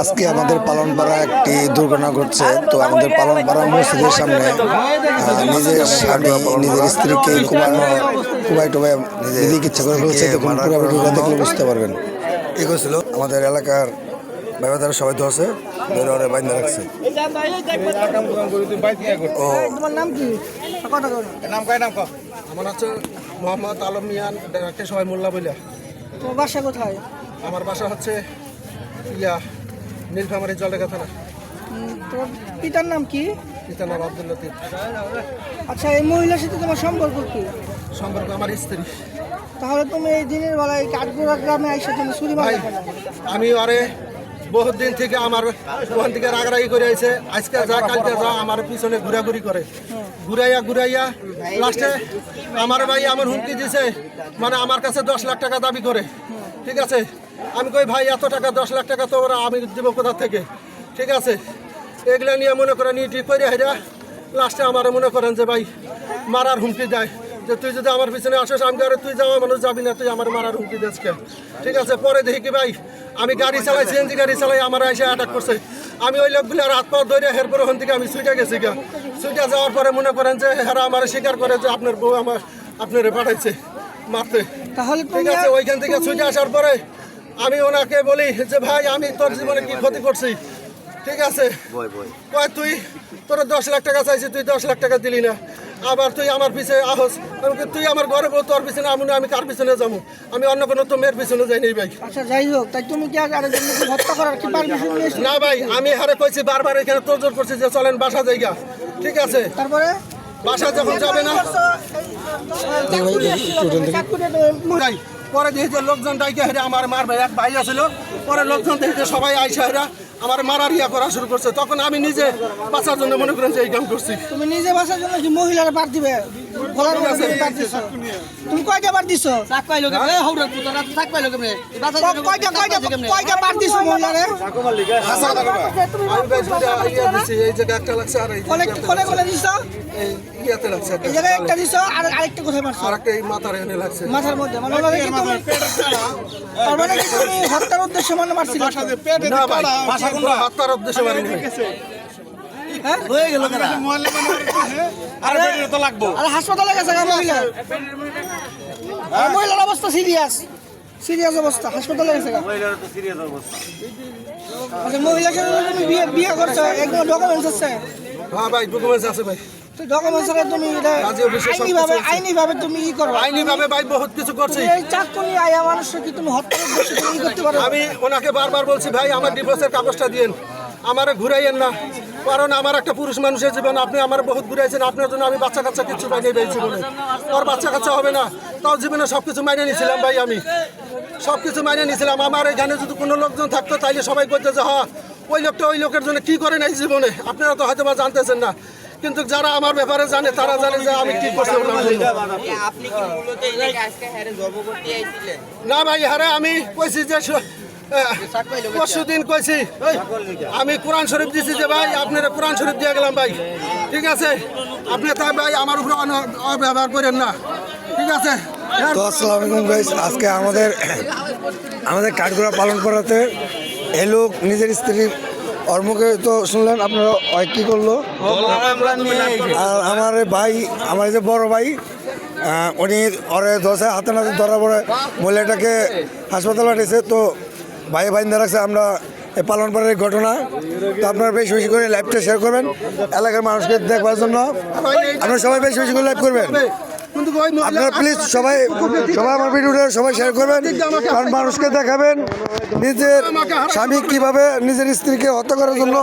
আজকে আমাদের পালন পালনপাড়া একটি দুর্ঘটনা ঘটছে। তো আমাদের পালন পালনপাড়া মসজিদের সামনে নিজের স্বামী নিজের স্ত্রীকে কুবানো কুবাই টুবাই নিজেকে ইচ্ছা করে ফেলছে। দেখুন পুরো ভিডিওটা দেখলে বুঝতে পারবেন। এই করছিল। আমাদের এলাকার ব্যবধারা সবাই ধরছে ধরে ওরা বাইন্দা রাখছে। ও। তোমার নাম কি। নাম কয় নাম ক আমার হচ্ছে মোহাম্মদ আলম মিয়ান ডাক্তার সবাই মোল্লা বইলা তোমার বাসা কোথায়? আমার বাসা হচ্ছে ইয়া নীলফামারি জলডাকা থানা উম, তোমার পিতার নাম কি? পিতার নাম আব্দুল লতিফ। আচ্ছা এই মহিলার সাথে তোমার সম্পর্ক কি? সম্পর্ক আমার স্ত্রী তাহলে তুমি এই দিনের বেলায় কাঠগোড়া গ্রামে আইসা তুমি চুরি মারা আমি আরে বহুত দিন থেকে আমার ওখান থেকে রাগারাগি করে আইছে। আজকে যা কালকে যা আমার পিছনে ঘোরাঘুরি করে। ঘুরাইয়া ঘুরাইয়া লাস্টে আমার ভাই আমার হুমকি দিছে মানে আমার কাছে দশ লাখ টাকা দাবি করে। ঠিক আছে? আমি কই, ভাই, এত টাকা, দশ লাখ টাকা তো ওরা আমি দেব কোথা থেকে? ঠিক আছে? এগুলা নিয়ে মনে করেন ইটি করে হেরা লাস্টে আমার মনে করেন যে, ভাই, মারার হুমকি দেয়। যে তুই যদি আমার পিছনে আসিস, আমি আরে, তুই যাওয়া মানুষ যাবি না, তুই আমার মারার হুমকি দিস ঠিক আছে? পরে দেখি কি, ভাই, আমি গাড়ি চালাই, সিএনজি গাড়ি চালাই, আমার এসে অ্যাটাক করছে। আমি ওই লোকগুলো হাত পা ধরে হেরপর ওখান থেকে আমি ছুটে গেছি গা। ছুটে যাওয়ার পরে মনে করেন যে হেরা আমার স্বীকার করে যে আপনার বউ আমার আপনারে পাঠাইছে মারতে। তাহলে ঠিক আছে ওইখান থেকে ছুটে আসার পরে আমি ওনাকে বলি যে ভাই আমি তোর জীবনে কি ক্ষতি করছি? ঠিক আছে? কয় তুই? তোর দশ লাখ টাকা চাইছি তুই দশ লাখ টাকা দিলি না। আবার তুই আমার পিছে আহস। আমি তুই আমার ঘরে বউ তোর পিছনে আমি না, আমি কার পিছনে যাব? আমি অন্য কোনো তো মেয়ের পিছনে যাই নাই ভাই। আচ্ছা যাই হোক তাই তুমি কি হত্যা করার কি পারমিশন না ভাই আমি হারে কইছি বারবার এখানে তোর করছি যে চলেন বাসা জায়গা ঠিক আছে? তারপরে? বাসা যখন যাবে না পরে দেখি লোকজন ডাইকে হেরে আমার মারবে এক ভাই আছিল পরে লোকজন দেখি সবাই আইসা হেরা। আমার মারার ইয়া করা শুরু করছে। তখন আমি নিজে বাঁচার জন্য মনে করেন যে এই কাম করছি। তুমি নিজে বাঁচার জন্য মহিলারা বাদ দিবে? তুমি কয়টা দিছো? চাক পুতরা চাক কয়টা কয়টা দিছো মহিলারে? ইয়া এই একটা লাগছে আর এই কোলে কোলে কোলে দিছো? এই ইয়াতে লাগছে এই একটা দিছো আর আরেকটা কোথায় মারছো? আর এই মাথার এনে লাগছে। মাথার মধ্যে মানে ওনারে কি তুমি তার মানে কি তুমি হত্যার উদ্দেশ্যে মানে মারছিলে? না ভাই কোনো হত্যার উদ্দেশ্যে মারিনি। হ্যাঁ? হয়ে গেল কেন আরে আরে হাসপাতালে গেছে গা মহিলার অবস্থা সিরিয়াস। সিরিয়াস অবস্থা হাসপাতালে গেছে আচ্ছা মহিলার তুমি বিয়ে বিয়ে করছ একদম ডকুমেন্টস আছে। হ্যাঁ ভাই ডকুমেন্টস আছে ভাই। তো তুমি এটা ই করো ভাই বহুত কিছু করছি। এই চাকুনি আয়া মানুষকে তুমি করতে পারো? আমি ওনাকে বারবার বলছি ভাই আমার ডিভোর্সের কাগজটা দিয়েন। আমারে ঘুরাইয়েন না। কারণ আমার একটা পুরুষ মানুষের জীবন আপনি আমার বহুত ঘুরাইছেন আপনার জন্য আমি বাচ্চা কাচ্চা কিছু পাইনি ভাই জীবনে ওর বাচ্চা কাচ্চা হবে না। তাও জীবনে সব কিছু মাইনে নিয়েছিলাম ভাই আমি। সব কিছু মাইনে নিয়েছিলাম আমার এখানে যদি কোনো লোকজন থাকতো তাইলে সবাই বলতো যে হ্যাঁ ওই লোকটা ওই লোকের জন্য কি করে নাই জীবনে? আপনারা তো হয়তো বা জানতেছেন না। কিন্তু যারা আমার ব্যাপারে জানে তারা জানে যে আমি কি করছি না ভাই হারে আমি কইছি যে পরশু দিন কইছি আমি কোরআন শরীফ দিছি যে ভাই, আপনারা কোরআন শরীফ দিয়ে গেলাম ভাই। ঠিক আছে? আপনি তা ভাই আমার উপরে অব্যবহার করেন না। ঠিক আছে? তো আসসালামু আলাইকুম গাইস আজকে আমাদের আমাদের কাঠগোড়া পালন করাতে এই লোক নিজের স্ত্রীর কর্মকে তো শুনলেন, আপনারা কী করল? আর আমার ভাই, আমার যে বড় ভাই উনি ওরে দশে হাতে নাতে ধরা পড়ে মহিলাটাকে হাসপাতাল পাঠিয়েছে, তো ভাই বাইন্দা আছে আমরা পালন করার ঘটনা। তো আপনারা বেশি বেশি করে লাইভটা শেয়ার করবেন। এলাকার মানুষকে দেখবার জন্য। আপনারা সবাই বেশি বেশি করে লাইভ করবেন। আপনারা প্লিজ সবাই সবাই আমার ভিডিওটা সবাই শেয়ার করবেন। কারণ মানুষকে দেখাবেন, নিজের স্বামী কীভাবে নিজের স্ত্রীকে হত্যা করার জন্য